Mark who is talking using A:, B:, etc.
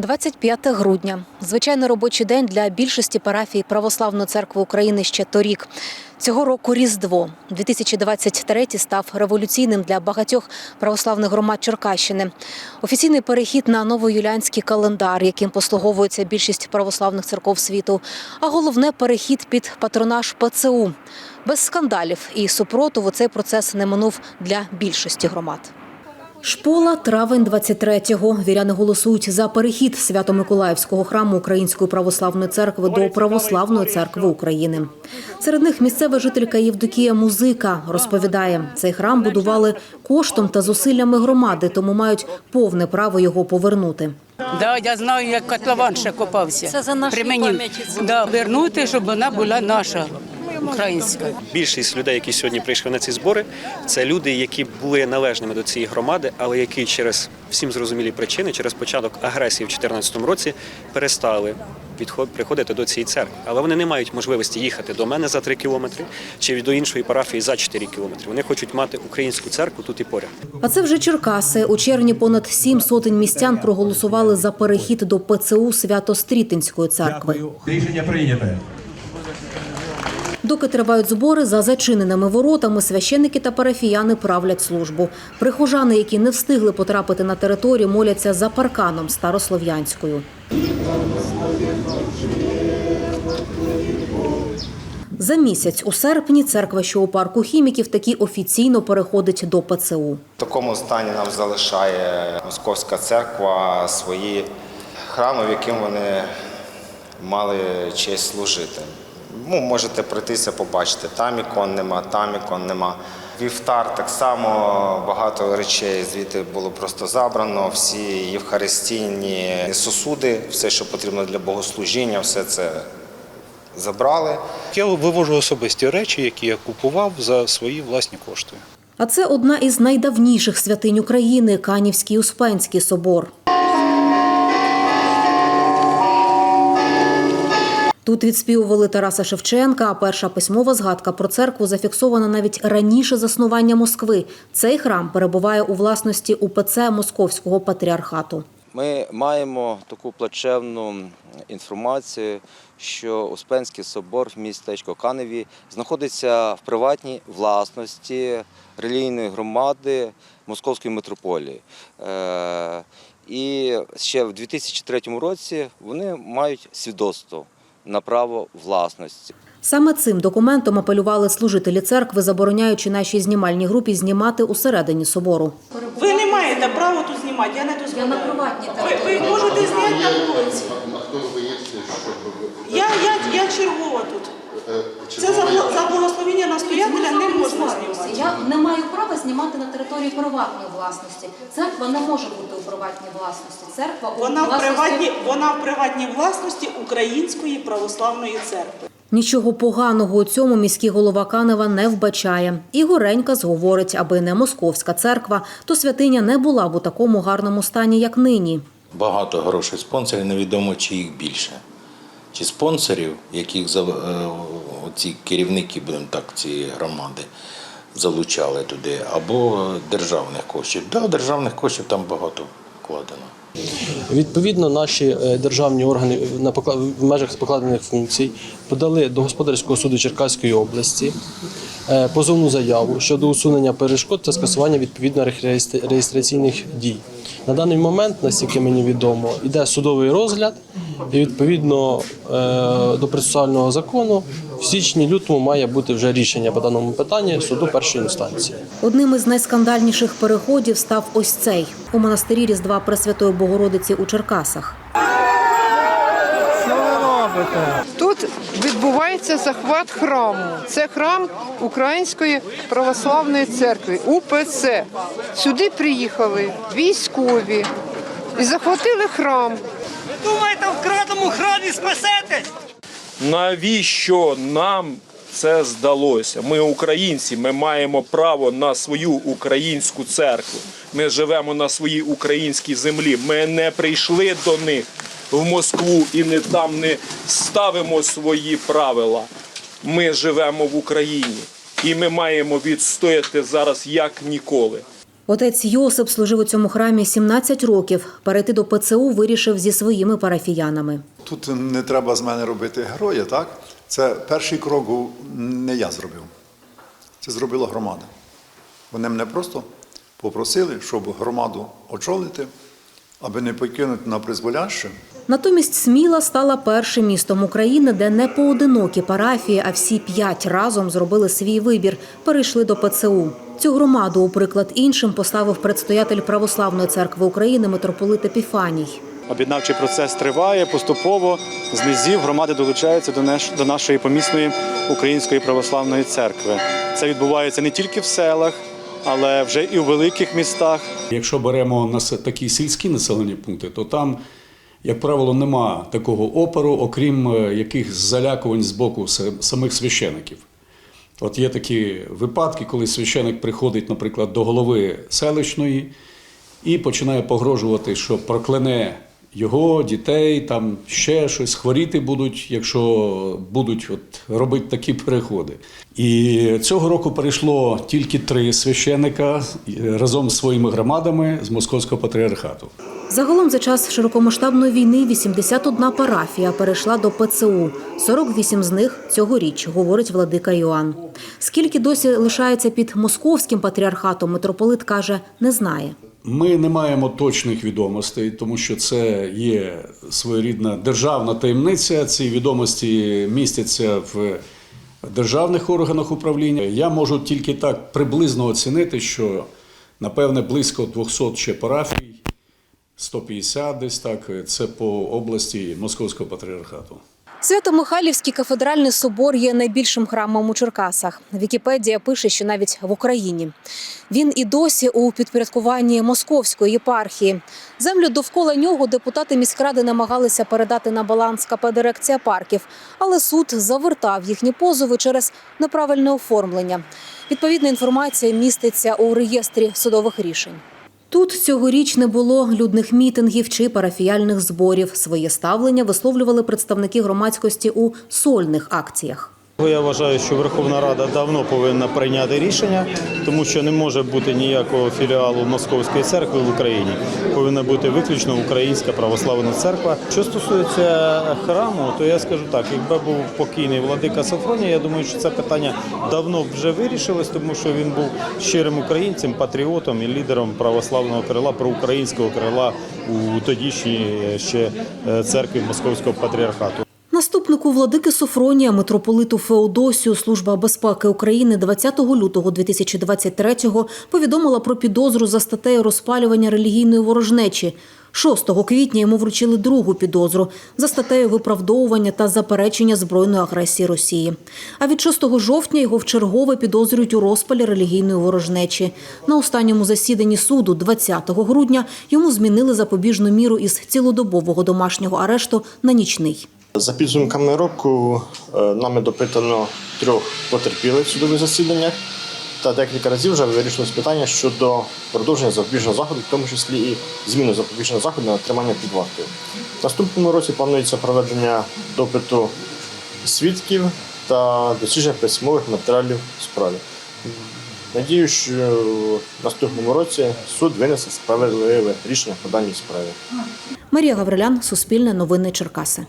A: 25 грудня. Звичайний робочий день для більшості парафій Православної церкви України ще торік. Цього року Різдво 2023 став революційним для багатьох православних громад Черкащини. Офіційний перехід на новоюліанський календар, яким послуговується більшість православних церков світу. А головне перехід під патронаж ПЦУ. Без скандалів і супротиву цей процес не минув для більшості громад. Шпола, травень 23-го. Віряни голосують за перехід Свято-Миколаївського храму Української православної церкви до Православної церкви України. Серед них місцева жителька Євдокія Музика розповідає, цей храм будували коштом та зусиллями громади, тому мають повне право його повернути.
B: Да, я знаю, як котлован ще копався.
A: Це за нашої
B: При
A: пам'яті
B: Да, вернути, щоб вона була наша, українська.
C: Більшість людей, які сьогодні прийшли на ці збори, це люди, які були належними до цієї громади, але які через всім зрозумілі причини, через початок агресії в 2014 році, перестали приходити до цієї церкви. Але вони не мають можливості їхати до мене за 3 кілометри чи до іншої парафії за 4 кілометри. Вони хочуть мати українську церкву тут і поряд.
A: А це вже Черкаси. У червні понад сім сотень містян проголосували за перехід до ПЦУ Свято-Стрітинської церкви.
D: Рішення прийнято.
A: Доки тривають збори, за зачиненими воротами священники та парафіяни правлять службу. Прихожани, які не встигли потрапити на територію, моляться за парканом Старослов'янською. За місяць у серпні церква, що у парку хіміків, таки офіційно переходить до ПЦУ.
E: В такому стані нам залишає Московська церква свої храми, в яким вони мали честь служити. Ну, можете пройтися, побачити, там ікон нема, там ікон нема. Вівтар так само багато речей звідти було просто забрано. Всі євхаристійні сосуди, все, що потрібно для богослужіння, все це забрали.
F: Я вивожу особисті речі, які я купував за свої власні кошти.
A: А це одна із найдавніших святинь України Канівський Успенський собор. Тут відспівували Тараса Шевченка, а перша письмова згадка про церкву зафіксована навіть раніше заснування Москви. Цей храм перебуває у власності УПЦ Московського патріархату.
G: Ми маємо таку плачевну інформацію, що Успенський собор в містечко Каневі знаходиться в приватній власності релігійної громади Московської митрополії. Е, І ще в 2003 році вони мають свідоцтво на право власності.
A: Саме цим документом апелювали служителі церкви, забороняючи нашій знімальній групі знімати усередині собору.
H: Ви не маєте права тут знімати, я не дозволяю.
A: Я на приватній
H: Ви, ви можете зняти на вулиці. Я, я, я чергова тут. Це за, бл- за благословення настоятеля не можна знімати.
A: Я не маю права знімати на території приватної власності. Церква не може бути у приватній власності. Церква у
H: Вона в
A: власності...
H: приватній, вона в приватній власності Української православної церкви.
A: Нічого поганого у цьому міський голова Канева не вбачає. Ігор Ренькас говорить, аби не московська церква, то святиня не була б у такому гарному стані, як нині.
I: Багато хороших спонсорів, невідомо чи їх більше. Чи спонсорів, яких е, ці керівники, будемо так, цієї громади залучали туди, або державних коштів. Да, державних коштів там багато вкладено.
J: Відповідно, наші е, державні органи на в межах покладених функцій подали до господарського суду Черкаської області е, позовну заяву щодо усунення перешкод та скасування відповідних реєстр- реєстраційних дій. На даний момент, наскільки мені відомо, йде судовий розгляд, і відповідно е, до процесуального закону в січні-лютому має бути вже рішення по даному питанні суду першої інстанції.
A: Одним із найскандальніших переходів став ось цей у монастирі Різдва Пресвятої Богородиці у Черкасах.
K: Тут відбувається захват храму. Це храм Української православної церкви УПЦ. Сюди приїхали військові і захватили храм.
H: Думаєте, в крадому храмі спасетесь?
L: Навіщо нам це здалося? Ми українці, ми маємо право на свою українську церкву. Ми живемо на своїй українській землі. Ми не прийшли до них в Москву і не там не ставимо свої правила. Ми живемо в Україні і ми маємо відстояти зараз як ніколи.
A: Отець Йосип служив у цьому храмі 17 років. Перейти до ПЦУ вирішив зі своїми парафіянами.
D: Тут не треба з мене робити героя, так? Це перший крок не я зробив. Це зробила громада. Вони мене просто попросили, щоб громаду очолити, аби не покинути на призволяще.
A: Натомість Сміла стала першим містом України, де не поодинокі парафії, а всі п'ять разом зробили свій вибір, перейшли до ПЦУ. Цю громаду, у приклад іншим, поставив предстоятель Православної церкви України митрополит Епіфаній.
M: Об'єднавчий процес триває поступово. З низів громади долучаються до наш- до нашої помісної української православної церкви. Це відбувається не тільки в селах, але вже і у великих містах.
N: Якщо беремо на такі сільські населені пункти, то там, як правило, нема такого опору, окрім е, якихось залякувань з боку самих священиків. От є такі випадки, коли священик приходить, наприклад, до голови селищної і починає погрожувати, що прокляне його, дітей, там ще щось, хворіти будуть, якщо будуть от робити такі переходи. І цього року перейшло тільки три священика разом з своїми громадами з Московського патріархату.
A: Загалом за час широкомасштабної війни 81 парафія перейшла до ПЦУ. 48 з них цьогоріч, говорить владика Йоанн. Скільки досі лишається під московським патріархатом, митрополит каже, не знає.
N: Ми не маємо точних відомостей, тому що це є своєрідна державна таємниця. Ці відомості містяться в державних органах управління. Я можу тільки так приблизно оцінити, що напевне близько 200 ще парафій, 150 десь так. Це по області Московського патріархату.
A: Свято-Михайлівський кафедральний собор є найбільшим храмом у Черкасах. Вікіпедія пише, що навіть в Україні. Він і досі у підпорядкуванні московської єпархії. Землю довкола нього депутати міськради намагалися передати на баланс КП «Дирекція парків, але суд завертав їхні позови через неправильне оформлення. Відповідна інформація міститься у реєстрі судових рішень. Тут цьогоріч не було людних мітингів чи парафіяльних зборів. Своє ставлення висловлювали представники громадськості у сольних акціях.
O: Я вважаю, що Верховна Рада давно повинна прийняти рішення, тому що не може бути ніякого філіалу Московської церкви в Україні. Повинна бути виключно Українська православна церква. Що стосується храму, то я скажу так: якби був покійний владика Сафронія, я думаю, що це питання давно вже вирішилось, тому що він був щирим українцем, патріотом і лідером православного крила, проукраїнського крила у тодішній ще е, церкві Московського патріархату.
A: Наступнику владики Софронія, митрополиту Феодосію, Служба безпеки України 20 лютого 2023-го повідомила про підозру за статтею розпалювання релігійної ворожнечі. 6 квітня йому вручили другу підозру за статтею виправдовування та заперечення збройної агресії Росії. А від 6 жовтня його вчергове підозрюють у розпалі релігійної ворожнечі. На останньому засіданні суду 20 грудня йому змінили запобіжну міру із цілодобового домашнього арешту на нічний.
P: За підсумками року е, нами допитано трьох потерпілих в судових засіданнях та декілька разів вже вирішилось питання щодо продовження запобіжного заходу, в тому числі і зміну запобіжного заходу на тримання під вартою. Наступному році планується проведення допиту свідків та дослідження письмових матеріалів справи. Надію, що в наступному році суд винесе справедливе рішення по даній справі.
A: Марія Гаврилян, Суспільне новини Черкаси.